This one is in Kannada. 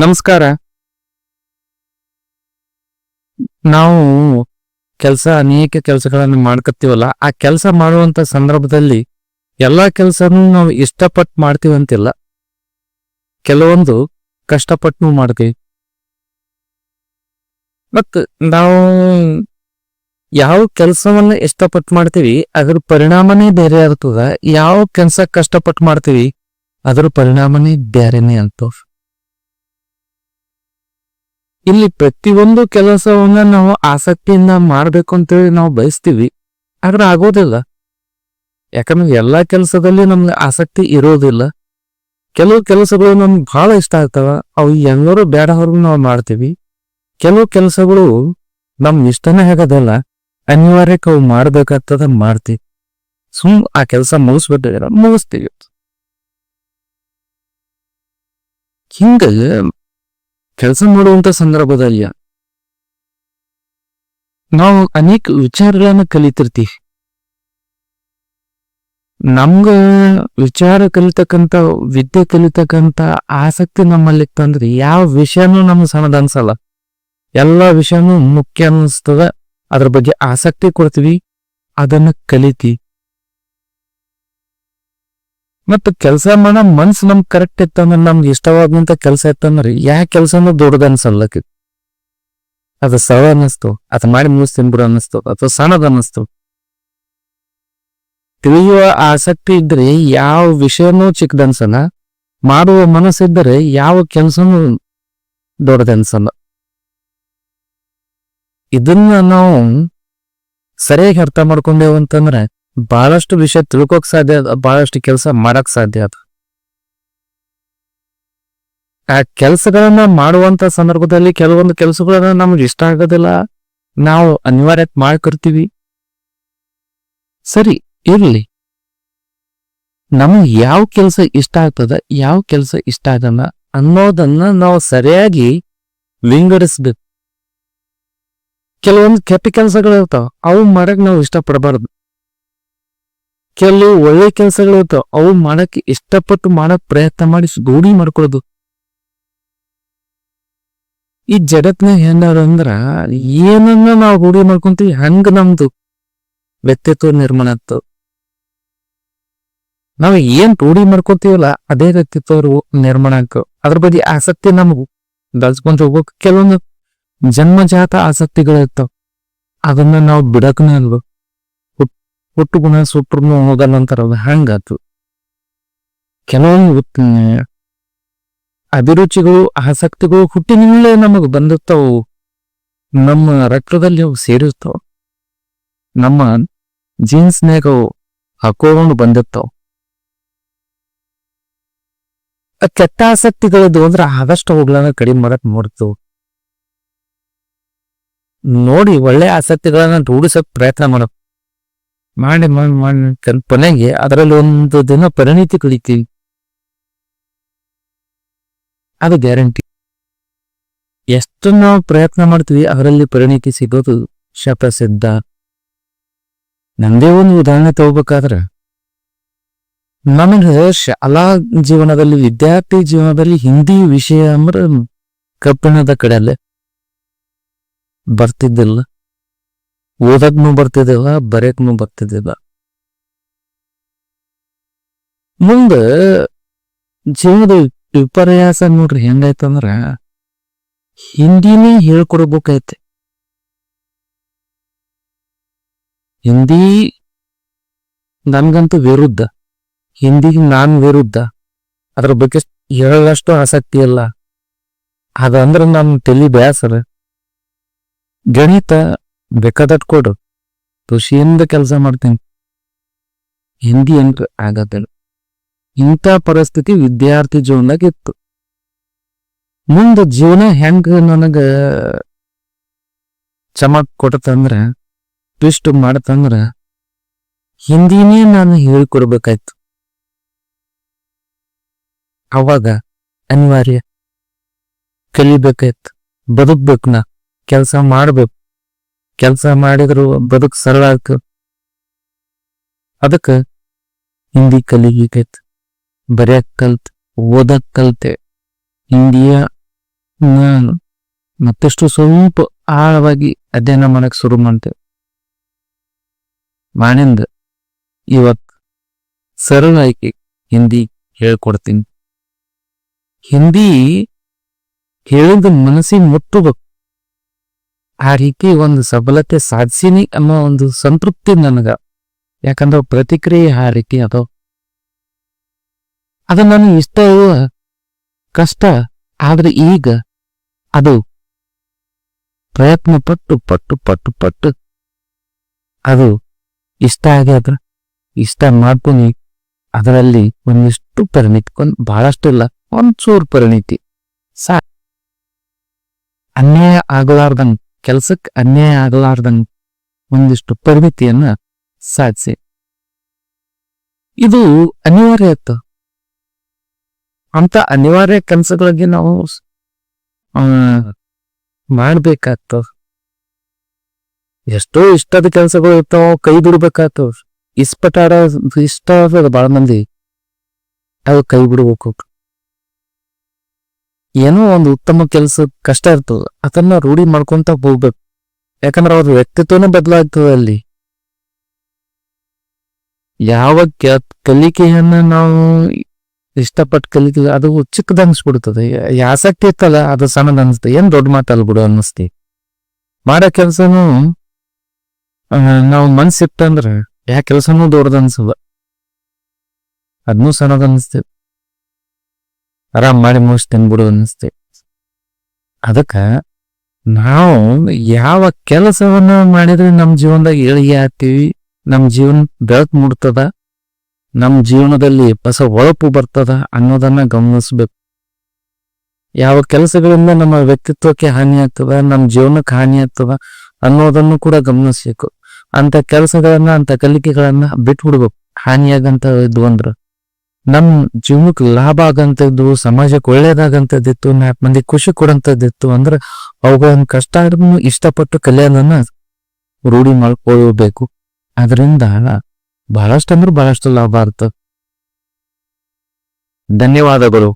ನಮಸ್ಕಾರ. ನಾವು ಕೆಲಸ, ಅನೇಕ ಕೆಲಸಗಳನ್ನು ಮಾಡ್ಕತ್ತೀವಲ್ಲ, ಆ ಕೆಲಸ ಮಾಡುವಂತ ಸಂದರ್ಭದಲ್ಲಿ ಎಲ್ಲಾ ಕೆಲಸನೂ ನಾವು ಇಷ್ಟಪಟ್ಟು ಮಾಡ್ತೀವಂತಿಲ್ಲ ಕೆಲವೊಂದು ಕಷ್ಟಪಟ್ಟು ಮಾಡ್ತೀವಿ. ಮತ್ತು ನಾವು ಯಾವ ಕೆಲಸವನ್ನ ಇಷ್ಟಪಟ್ಟು ಮಾಡ್ತೀವಿ, ಅದ್ರ ಪರಿಣಾಮನೇ ಬೇರೆ ಆಗ್ತದ ಯಾವ ಕೆಲಸ ಕಷ್ಟಪಟ್ಟು ಮಾಡ್ತೀವಿ, ಅದ್ರ ಪರಿಣಾಮನೇ ಬೇರೆನೇ ಅಂತ ಇಲ್ಲಿ ಪ್ರತಿಯೊಂದು ಕೆಲಸವನ್ನ ನಾವು ಆಸಕ್ತಿಯಿಂದ ಮಾಡ್ಬೇಕು ಅಂತೇಳಿ ನಾವು ಬಯಸ್ತೀವಿ. ಆದ್ರೆ ಆಗೋದಿಲ್ಲ. ಯಾಕಂದ್ರೆ ಎಲ್ಲಾ ಕೆಲಸದಲ್ಲಿ ನಮ್ಗೆ ಆಸಕ್ತಿ ಇರೋದಿಲ್ಲ. ಕೆಲವು ಕೆಲಸಗಳು ನಮ್ಗೆ ಬಹಳ ಇಷ್ಟ ಆಗ್ತಾವ. ಅವು ಎಲ್ಲರೂ ಬೇಡ ಹೊರಗು ನಾವು ಮಾಡ್ತೀವಿ. ಕೆಲವು ಕೆಲಸಗಳು ನಮ್ ಇಷ್ಟನೇ ಆಗೋದಿಲ್ಲ. ಅನಿವಾರ್ಯಕ್ಕೆ ಅವು ಮಾಡ್ಬೇಕಾಗ್ತದ ಮಾಡ್ತೀವಿ. ಸುಮ್ ಆ ಕೆಲಸ ಮುಗಿಸ್ಬಿಟ್ಟಿದ್ರೆ ಮುಗಿಸ್ತೀವಿ. ಹಿಂಗ ಕೆಲಸ ಮಾಡುವಂತ ಸಂದರ್ಭದಲ್ಲಿ ನಾವು ಅನೇಕ ವಿಚಾರಗಳನ್ನ ಕಲಿತಿರ್ತೀವಿ. ನಮ್ಗ ವಿಚಾರ ಕಲಿತಕ್ಕಂತ ವಿದ್ಯೆ ಕಲಿತಕ್ಕಂತ ಆಸಕ್ತಿ ನಮ್ಮಲ್ಲಿ ತಂದ್ರೆ ಯಾವ ವಿಷಯನೂ ನಮ್ಗೆ ಸಣ್ಣದ ಅನ್ಸಲ್ಲ. ಎಲ್ಲಾ ವಿಷಯನೂ ಮುಖ್ಯ ಅನ್ನಿಸ್ತದ ಅದ್ರ ಬಗ್ಗೆ ಆಸಕ್ತಿ ಕೊಡ್ತೀವಿ. ಅದನ್ನ ಕಲಿತಿ ಮತ್ತ ಕೆಲಸ ಮಾಡೋ ಮನ್ಸ್ ನಮ್ಗ್ ಕರೆಕ್ಟ್ ಇತ್ತಂದ್ರೆ ನಮ್ಗೆ ಇಷ್ಟವಾದಂತ ಕೆಲಸ ಇತ್ತಂದ್ರೆ ಯಾವ ಕೆಲಸನೂ ದೊಡ್ಡದ ಅನ್ಸಲ್ಲಕ್ಕೆ ಅದು ಸರಳ ಅನ್ನಿಸ್ತು. ಅದ್ ಮಾಡಿ ಮುಗಿಸ್ತೀನಿ ಬಿಡು ಅನ್ನಿಸ್ತು. ಅಥವಾ ಸಣ್ಣದ ಅನ್ನಿಸ್ತು. ತಿಳಿಯುವ ಆಸಕ್ತಿ ಇದ್ರೆ ಯಾವ ವಿಷಯನೂ ಚಿಕ್ಕದನ್ಸಲ್ಲ ಮಾಡುವ ಮನಸ್ಸಿದ್ದರೆ ಯಾವ ಕೆಲಸನೂ ದೊಡ್ಡದನ್ಸಲ್ಲ ಇದನ್ನ ನಾವು ಸರಿಯಾಗಿ ಅರ್ಥ ಮಾಡ್ಕೊಂಡೇವು ಅಂತಂದ್ರೆ ಬಹಳಷ್ಟು ವಿಷಯ ತಿಳ್ಕೊಕ್ ಸಾಧ್ಯ ಅದ, ಬಹಳಷ್ಟು ಕೆಲಸ ಮಾಡಕ್ ಸಾಧ್ಯ ಅದ. ಆ ಕೆಲಸಗಳನ್ನ ಮಾಡುವಂತ ಸಂದರ್ಭದಲ್ಲಿ ಕೆಲವೊಂದು ಕೆಲಸಗಳನ್ನ ನಮ್ಗೆ ಇಷ್ಟ ಆಗೋದಿಲ್ಲ. ನಾವು ಅನಿವಾರ್ಯತೆ ಮಾಡ್ಕೊಡ್ತೀವಿ. ಸರಿ, ಇರ್ಲಿ. ನಮ್ಗೆ ಯಾವ ಕೆಲಸ ಇಷ್ಟ ಆಗ್ತದ, ಯಾವ ಕೆಲಸ ಇಷ್ಟ ಆಗಲ್ಲ ಅನ್ನೋದನ್ನ ನಾವು ಸರಿಯಾಗಿ ವಿಂಗಡಿಸ್ಬೇಕು. ಕೆಲವೊಂದು ಕೆಟ್ಟ ಕೆಲಸಗಳು ಇರ್ತಾವ, ಅವು ಮಾಡಕ್ ನಾವು ಇಷ್ಟಪಡಬಾರ್ದು. ಕೆಲವು ಒಳ್ಳೆ ಕೆಲಸಗಳು ಇರ್ತಾವ, ಅವು ಮಾಡಕ್ಕೆ ಇಷ್ಟಪಟ್ಟು ಮಾಡಕ್ ಪ್ರಯತ್ನ ಮಾಡಿ ರೂಢಿ ಮಾಡ್ಕೊಳ್ಳೋದು. ಈ ಜಗತ್ನಾಗ ಹೆಂಗಾರ ಅಂದ್ರ ಏನನ್ನ ನಾವು ರೂಢಿ ಮಾಡ್ಕೊಂತೀವಿ, ಹಂಗ ನಮ್ದು ವ್ಯಕ್ತಿತ್ವ ನಿರ್ಮಾಣ ಆಗ್ತದ ನಾವು ಏನ್ ರೂಢಿ ಮಾಡ್ಕೊತೀವಲ್ಲ, ಅದೇ ವ್ಯಕ್ತಿತ್ವ ನಿರ್ಮಾಣ ಆಗ್ತವೆ ಅದ್ರ ಬಗ್ಗೆ ಆಸಕ್ತಿ ನಮಗೂ. ಬೆಳೆಸ್ಕೊಂತ ಹೋಗ್ಬೇಕು, ಕೆಲವೊಂದು ಜನ್ಮಜಾತ ಆಸಕ್ತಿಗಳಿರ್ತಾವ ಅದನ್ನ ನಾವು ಬಿಡಕ್ನೇ ಅಲ್ವ ಹುಟ್- ಗುಣ ಗುಣ ಸುಟ್ರು ಹೋಗಲ್ಲ ಅದು ಹಂಗಾತು ಕೆಲವೊಂದು ಅಭಿರುಚಿಗಳು, ಆಸಕ್ತಿಗಳು ಹುಟ್ಟಿನಿಂದಲೇ ನಮಗೆ ಬಂದಿರ್ತಾವು. ನಮ್ಮ ರಕ್ತದಲ್ಲಿ ಅವು ಸೇರಿರ್ತಾವ. ನಮ್ಮ ಜೀನ್ಸ್ನಾಗ ಅವು ಹಾಕೊಂಡು ಬಂದಿರ್ತಾವ. ಕೆಟ್ಟ ಆಸಕ್ತಿಗಳಿದ್ವು ಅಂದ್ರೆ ಆದಷ್ಟು ಅವುಗಳನ್ನ ಕಡಿಮೆ ಮಾಡಕ್ ನೋಡ್ತಾವ. ನೋಡಿ, ಒಳ್ಳೆ ಆಸಕ್ತಿಗಳನ್ನ ರೂಢಿಸಕ್ ಪ್ರಯತ್ನ ಮಾಡಕ್ ಮಾಡಿ ಮಾಡಿ ಮಾಡಿ ಕಲ್- ಕೊನೆಗೆ ಅದರಲ್ಲಿ ಒಂದು ದಿನ ಪರಿಣಿತಿ ಕಲಿತೀವಿ ಅದು ಗ್ಯಾರಂಟಿ. ಎಷ್ಟು ನಾವು ಪ್ರಯತ್ನ ಮಾಡ್ತೀವಿ, ಅದರಲ್ಲಿ ಪರಿಣಿತಿ ಸಿಗೋದು ಶಪ್ರಸಿದ್ಧ ನಂದೇ ಒಂದು ಉದಾಹರಣೆ ತಗೋಬೇಕಾದ್ರೆ ನಮಗೆ ಶಾಲಾ ಜೀವನದಲ್ಲಿ, ವಿದ್ಯಾರ್ಥಿ ಜೀವನದಲ್ಲಿ ಹಿಂದಿ ವಿಷಯ ಅಂದ್ರೆ ಕಬ್ಬಿಣದ ಕಡೆಯಲ್ಲೇ ಬರ್ತಿದ್ದಿಲ್ಲ. ಓದಕ್ನು ಬರ್ತಿದ್ದಿಲ್ಲ ಬರೆಯಕ್ನು ಬರ್ತಿದ್ದಿಲ್ಲ ಮುಂದ ಜೀವನದ ವಿಪರ್ಯಾಸ ನೋಡ್ರಿ, ಹೆಂಗಾಯ್ತಂದ್ರ ಹಿಂದಿನೇ ಹೇಳ್ಕೊಡ್ಬೇಕೈತೆ ಹಿಂದಿ ನನ್ಗಂತೂ ವಿರುದ್ಧ ಹಿಂದಿಗೆ ನಾನ್ ವಿರುದ್ಧ, ಅದ್ರ ಬಗ್ಗೆ ಹೇಳಷ್ಟು ಆಸಕ್ತಿ ಇಲ್ಲ. ಅದಂದ್ರೆ ನನ್ನ ತಲಿ ಬೇಸರ ಗಣಿತ ಬೇಕಾದಟ್ ಕೊಡ್ರು ಖುಷಿಯಿಂದ ಕೆಲಸ ಮಾಡ್ತೀನಿ. ಹಿಂದಿ ಅಂದ್ರೆ ಆಗದ ಇಂಥ ಪರಿಸ್ಥಿತಿ ವಿದ್ಯಾರ್ಥಿ ಜೀವನದಾಗ ಇತ್ತು. ಮುಂದೆ ಜೀವನ ಹೆಂಗ ನನಗ ಚಮಕ್ ಕೊಡತಂದ್ರ ಟ್ವಿಸ್ಟ್ ಮಾಡತಂದ್ರ, ಹಿಂದಿನೇ ನಾನು ಹೇಳಿಕೊಡ್ಬೇಕಾಯ್ತು. ಅವಾಗ ಅನಿವಾರ್ಯ. ಕಲಿಬೇಕಾಯ್ತು. ಬದುಕ್ಬೇಕು ನಾ. ಕೆಲಸ ಮಾಡ್ಬೇಕು. ಕೆಲಸ ಮಾಡಿದ್ರು ಬದುಕು ಸರಳ ಆಯ್ತು ಅದಕ್ಕೆ ಹಿಂದಿ ಕಲಿಬೇಕೈತ್ ಬರೆಯಕ್ ಕಲ್ತ್, ಓದಕ್ ಕಲ್ತೆ. ಹಿಂದಿಯ ಮತ್ತಷ್ಟು ಸ್ವಲ್ಪ ಆಳವಾಗಿ ಅಧ್ಯಯನ ಮಾಡಕ್ ಶುರು ಮಾಡ್ತೇವೆ ಮಾಡಿಂದ ಇವತ್ ಸರಳ ಆಯ್ಕೆ ಹಿಂದಿ ಹೇಳ್ಕೊಡ್ತೀನಿ. ಹಿಂದಿ ಹೇಳಿದ ಮನಸ್ಸಿಗೆ ಮುಟ್ಟಬೇಕು. ಆ ರೀತಿ ಒಂದು ಸಬಲತೆ ಸಾಧಿಸಿನಿ ಅನ್ನೋ ಒಂದು ಸಂತೃಪ್ತಿ ನನಗ. ಯಾಕಂದ್ರೆ ಪ್ರತಿಕ್ರಿಯೆ ಆ ರೀತಿ ಅದು. ಅದು ನನಗೆ ಇಷ್ಟ ಕಷ್ಟ, ಆದ್ರೆ ಈಗ ಅದು ಪ್ರಯತ್ನ ಪಟ್ಟು ಪಟ್ಟು ಪಟ್ಟು ಪಟ್ಟು ಅದು ಇಷ್ಟ ಆಗ್ಯಾದ್ರ ಇಷ್ಟ ಮಾಡ್ತೀನಿ. ಅದರಲ್ಲಿ ಒಂದಿಷ್ಟು ಪರಿಣಿತಿ ಒಂದ್ ಬಹಳಷ್ಟಿಲ್ಲ ಒಂಚೂರು ಪರಿಣಿತಿ. ಸಾ ಅನ್ಯಾಯ ಆಗಲಾರ್ದಂಗ್ ಕೆಲ್ಸಕ್ ಅನ್ಯಾಯ ಆಗಲಾರ್ದಂಗ್ ಒಂದಿಷ್ಟು ಪರಿಮಿತಿಯನ್ನ ಸಾಧಿಸಿ. ಇದು ಅನಿವಾರ್ಯ ಇತ್ತು. ಅಂತ ಅನಿವಾರ್ಯ ಕೆಲಸಗಳಿಗೆ ನಾವು ಮಾಡ್ಬೇಕಾಗ್ತವ. ಎಷ್ಟೋ ಇಷ್ಟದ ಕೆಲಸಗಳು ಇರ್ತಾವ, ಕೈ ಬಿಡ್ಬೇಕಾಗ್ತವ. ಇಸ್ಪಟಾಡ ಇಷ್ಟ ಬಾಳ ಮಂದಿ. ಅವು ಕೈ ಬಿಡ್ಬೇಕು ಏನೋ ಒಂದು ಉತ್ತಮ ಕೆಲಸ ಕಷ್ಟ ಇರ್ತದೆ. ಅದನ್ನ ರೂಢಿ ಮಾಡ್ಕೊಂತ ಹೋಗ್ಬೇಕು. ಯಾಕಂದ್ರೆ ಅವ್ರ ವ್ಯಕ್ತಿತ್ವನೇ ಬದಲಾಗ್ತದೆ ಅಲ್ಲಿ. ಯಾವ ಕಲಿಕೆಯನ್ನ ನಾವು ಇಷ್ಟಪಟ್ಟು ಕಲಿಕೆ, ಅದು ಚಿಕ್ಕದ ಅನ್ಸ್ಬಿಡ್ತದೆ ಆಸಕ್ತಿ ಇತ್ತಲ್ಲ, ಅದು ಸಣ್ಣದ ಅನ್ಸುತ್ತೆ. ಏನ್ ದೊಡ್ಡ ಮಾತಲ್ಲ ಬಿಡು ಅನ್ನಿಸ್ತಿ. ಮಾಡೋ ಕೆಲಸನೂ ನಾವು ಮನ್ಸಿಟ್ಟಂದ್ರೆ ಯಾ ಕೆಲಸನೂ ದೊಡ್ಡದ ಅನ್ಸಲ್ಲ. ಅದನ್ನೂ ಸಣ್ಣದ ಅನಿಸ್ತೇವೆ ಆರಾಮ್ ಮಾಡಿ ಮುಗಿಸಿ ಬಿಡು ಅನ್ನಿಸ್ತೇವೆ ಅದಕ್ಕ ನಾವು ಯಾವ ಕೆಲಸವನ್ನ ಮಾಡಿದ್ರೆ ನಮ್ ಜೀವನದಾಗ ಏಳಿಗೆ ಆಗ್ತೀವಿ? ನಮ್ಮ ಜೀವನ ಬೆಳಕು ಮೂಡ್ತದ ನಮ್ ಜೀವನದಲ್ಲಿ ಹೊಸ ಒಳಪು ಬರ್ತದ ಅನ್ನೋದನ್ನ ಗಮನಿಸ್ಬೇಕು. ಯಾವ ಕೆಲಸಗಳಿಂದ ನಮ್ಮ ವ್ಯಕ್ತಿತ್ವಕ್ಕೆ ಹಾನಿ ಆಗ್ತದ ನಮ್ಮ ಜೀವನಕ್ಕೆ ಹಾನಿ ಆಗ್ತದ ಅನ್ನೋದನ್ನು ಕೂಡ ಗಮನಿಸ್ಬೇಕು. ಅಂತ ಕೆಲಸಗಳನ್ನ, ಅಂತ ಕಲಿಕೆಗಳನ್ನ ಬಿಟ್ಬಿಡ್ಬೇಕು. ಹಾನಿಯಾಗಂತ ಇದ್ವು ಅಂದ್ರ. ನಮ್ ಜೀವನಕ್ಕೆ ಲಾಭ ಆಗಂತದ್ದು ಸಮಾಜಕ್ಕೆ ಒಳ್ಳೇದಾಗಂತದ್ದಿತ್ತು ನಾಲ್ಕು ಮಂದಿ ಖುಷಿ ಕೊಡಂತದ್ದಿತ್ತು ಅಂದ್ರ ಅವುಗಳನ್ನ ಕಷ್ಟ ಇಷ್ಟಪಟ್ಟು ಕಲಿಯೋದನ್ನ ರೂಢಿ ಮಾಡ್ಕೊಳ್ಬೇಕು. ಅದರಿಂದ ಬಹಳಷ್ಟು ಅಂದ್ರೆ ಬಹಳಷ್ಟು ಲಾಭ ಆಗ್ತದೆ ಧನ್ಯವಾದಗಳು.